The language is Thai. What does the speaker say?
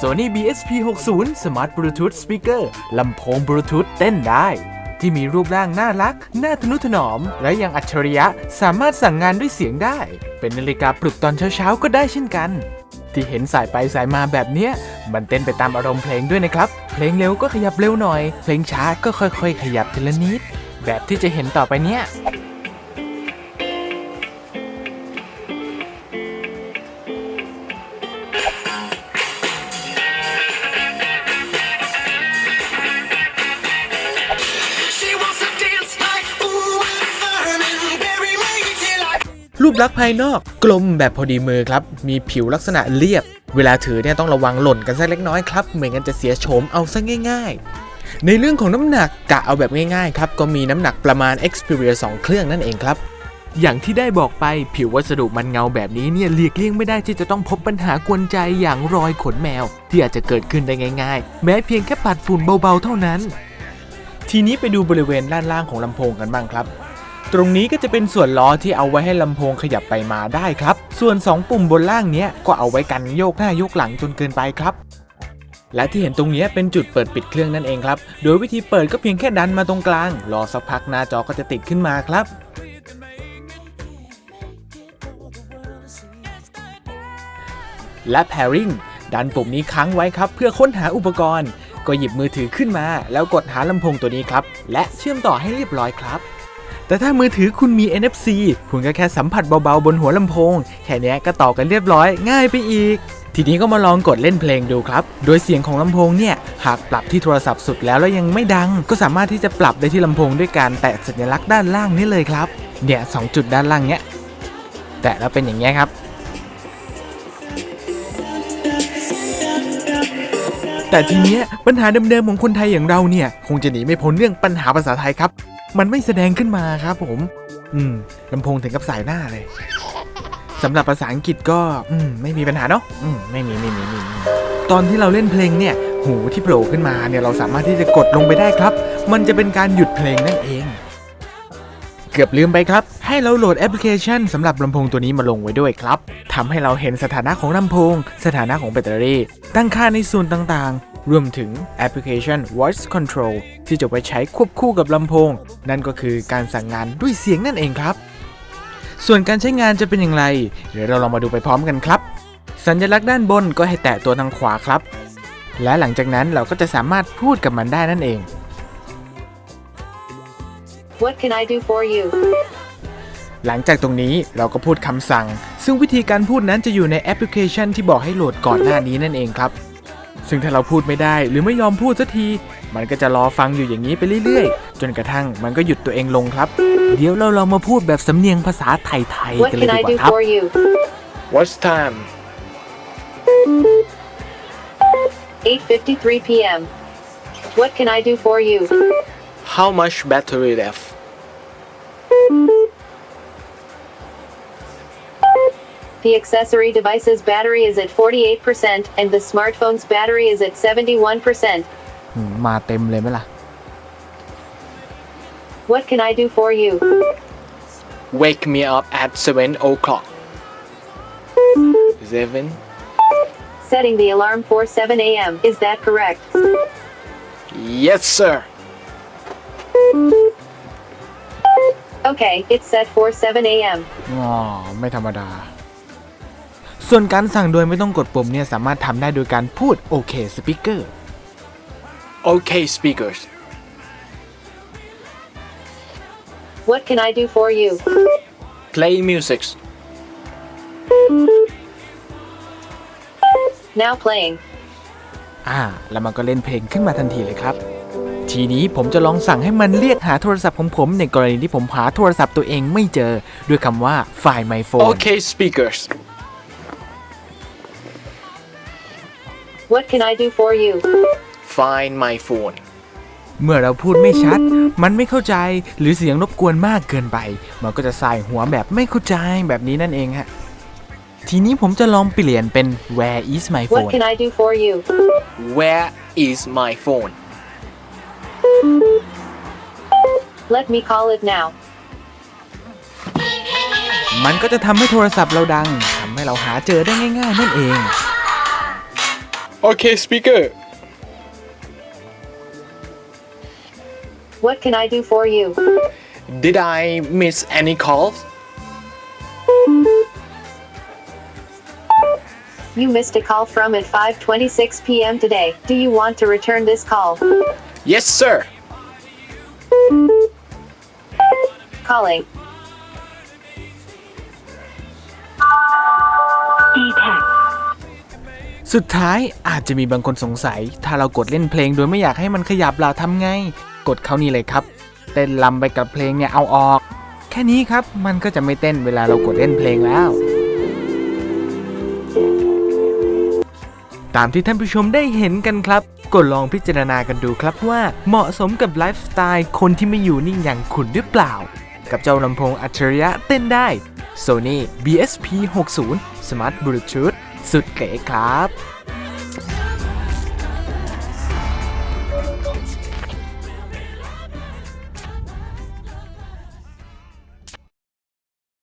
Sony BSP 60 Smart Bluetooth Speaker ลำโพงบลูทูธเต้นได้ ที่มีรูปร่างน่ารัก น่าทนุถนอม และยังอัจฉริยะสามารถสั่งงานด้วยเสียงได้ เป็นนาฬิกาปลุกตอนเช้าๆ ก็ได้เช่นกัน ที่เห็นสายไปสายมาแบบเนี้ย มันเต้นไปตามอารมณ์เพลงด้วยนะครับ เพลงเร็วก็ขยับเร็วหน่อย เพลงช้าก็ค่อยๆ ขยับทีละนิด แบบที่จะเห็นต่อไปเนี้ย รูปลักษณ์ภายนอกกลมแบบพอดีมือครับ มีผิวลักษณะเรียบ เวลาถือเนี่ยต้องระวังหล่นกันสักเล็กน้อยครับไม่งั้นจะเสียโฉมเอาซะง่าย ๆ ในเรื่องของน้ำหนักกะเอาแบบง่ายๆครับก็มีน้ำหนักประมาณ Xperia 2 เครื่องนั่นเองครับอย่างที่ได้บอกไปผิววัสดุมันเงาแบบนี้เนี่ยเลียกเลี่ยงไม่ได้ที่จะต้องพบปัญหากวนใจอย่างรอยขนแมว ที่อาจจะเกิดขึ้นได้ง่ายๆ แม้เพียงแค่ปัดฝุ่นเบาๆเท่านั้น ทีนี้ไปดูบริเวณด้านล่างของลำโพงกันบ้างครับ ตรงนี้ก็จะเป็นส่วนล้อที่เอาไว้ให้ลำโพงขยับไปมาได้ครับ ส่วน 2 ปุ่มบนล่างเนี้ยก็เอาไว้กันโยกหน้าโยกหลังจนเกินไปครับ และที่เห็นตรงนี้เป็นจุดเปิดปิดเครื่องนั่นเองครับ โดยวิธีเปิดก็เพียงแค่ดันมาตรงกลาง รอสักพักหน้าจอก็จะติดขึ้นมาครับและ pairing ดันปุ่มนี้ค้างไว้ครับ เพื่อค้นหาอุปกรณ์ ก็หยิบมือถือขึ้นมา แล้วกดหาลำโพงตัวนี้ครับ และเชื่อมต่อให้เรียบร้อยครับ แต่ถ้ามือถือคุณมี NFC คุณก็แค่สัมผัสเบาๆบนหัวลำโพง แค่นี้ก็ต่อกันเรียบร้อยง่ายไปอีก ทีนี้ก็มาลองกดเล่นเพลงดูครับ โดยเสียงของลำโพงเนี่ย หากปรับที่โทรศัพท์สุดแล้วแล้วยังไม่ดัง ก็สามารถที่จะปรับได้ที่ลำโพงด้วยการแตะสัญลักษณ์ด้านล่างนี้เลยครับ เนี่ยสองจุดด้านล่างเนี้ย แตะแล้วเป็นอย่างเงี้ยครับแต่ทีเนี้ยปัญหาเดิมๆของคนไทยอย่างเราเนี่ย คงจะหนีไม่พ้นเรื่องปัญหาภาษาไทยครับ มันไม่แสดงขึ้นมาครับผม อืมลำโพงถึงกับสายหน้าเลยสำหรับภาษาอังกฤษก็ อืม ไม่มีปัญหาเนาะอืม ไม่มีไม่มีไม่มีตอนที่เราเล่นเพลงเนี่ย หูที่โผล่ขึ้นมาเนี่ยเราสามารถที่จะกดลงไปได้ครับ มันจะเป็นการหยุดเพลงนั่นเอง เกือบลืมไปครับ ให้เราโหลดแอปพลิเคชันสำหรับลำโพงตัวนี้มาลงไว้ด้วยครับทำให้เราเห็นสถานะของลำโพง สถานะของแบตเตอรี่ ตั้งค่าในส่วนต่างๆ รวมถึงแอปพลิเคชัน Voice Control ที่จะไว้ใช้ควบคู่กับลำโพง นั่นก็คือการสั่งงานด้วยเสียงนั่นเองครับ ส่วนการใช้งานจะเป็นอย่างไร เดี๋ยวเราลองมาดูไปพร้อมกันครับ สัญลักษณ์ด้านบนก็ให้แตะตัวทางขวาครับ และหลังจากนั้นเราก็จะสามารถพูดกับมันได้นั่นเอง What can I do for you? หลังจากตรงนี้เราก็พูดคำสั่ง ซึ่งวิธีการพูดนั้นจะอยู่ในแอปพลิเคชันที่บอกให้โหลดก่อนหน้านี้นั่นเองครับ ซึ่งถ้าเราพูดไม่ได้หรือไม่ยอมพูดสักที มันก็จะรอฟังอยู่อย่างนี้ไปเรื่อยๆ จนกระทั่งมันก็หยุดตัวเองลงครับ เดี๋ยวเราลองมาพูดแบบสำเนียงภาษาไทยๆ What กันเลย can ดี I กว่า do ครับ for you? What's time 8:53 p.m. What can I do for you? How much battery left The accessory device's battery is at 48% and the smartphone's battery is at 71%. อืมมาเต็มเลยไหมล่ะ What can I do for you? Wake me up at 7 o'clock 7 Setting the alarm for 7 a.m. Is that correct? Yes sir Okay, it's set for 7 a.m. อ๋อไม่ธรรมดา ส่วนการสั่งโดยไม่ต้องกดปุ่มเนี่ยสามารถทำได้โดยการพูดโอเคสปีกเกอร์ Okay, speakers. What can I do for you? Play music. Now playing. อ่า แล้วมันก็เล่นเพลงขึ้นมาทันทีเลยครับ ทีนี้ผมจะลองสั่งให้มันเรียกหาโทรศัพท์ของผม ในกรณีที่ผมหาโทรศัพท์ตัวเองไม่เจอ ด้วยคำว่า Find my phone Okay, speakers. What can I do for you? Find my phone. เมื่อเราพูดไม่ชัด มันไม่เข้าใจหรือเสียงรบกวนมากเกินไป มันก็จะสายหัวแบบไม่เข้าใจแบบนี้นั่นเองฮะ ทีนี้ผมจะลองเปลี่ยนเป็น Where is my What phone can I do for you? Where is my phone? Let me call it now. มันก็จะทำให้โทรศัพท์เราดังทำให้เราหาเจอได้ง่าย ๆ นั่นเอง Okay, speaker. What can I do for you? Did I miss any calls? You missed a call from at 5:26 p.m. today. Do you want to return this call? Yes, sir. Calling. สุดท้ายอาจจะมีบางคนสงสัย ถ้าเรากดเล่นเพลงโดยไม่อยากให้มันขยับเราทำไง กดเข้านี่เลยครับ เต้นลำไปกับเพลงเนี่ยเอาออก แค่นี้ครับมันก็จะไม่เต้นเวลาเรากดเล่นเพลงแล้ว ตามที่ท่านผู้ชมได้เห็นกันครับก็ลองพิจารณากันดูครับว่าเหมาะสมกับไลฟ์สไตล์คนที่ไม่อยู่นิ่งอย่างคุณหรือเปล่า กับเจ้าลำโพงอัจฉริยะเต้นได้ Sony BSP 60 Smart Bluetooth สุดเก๋ครับ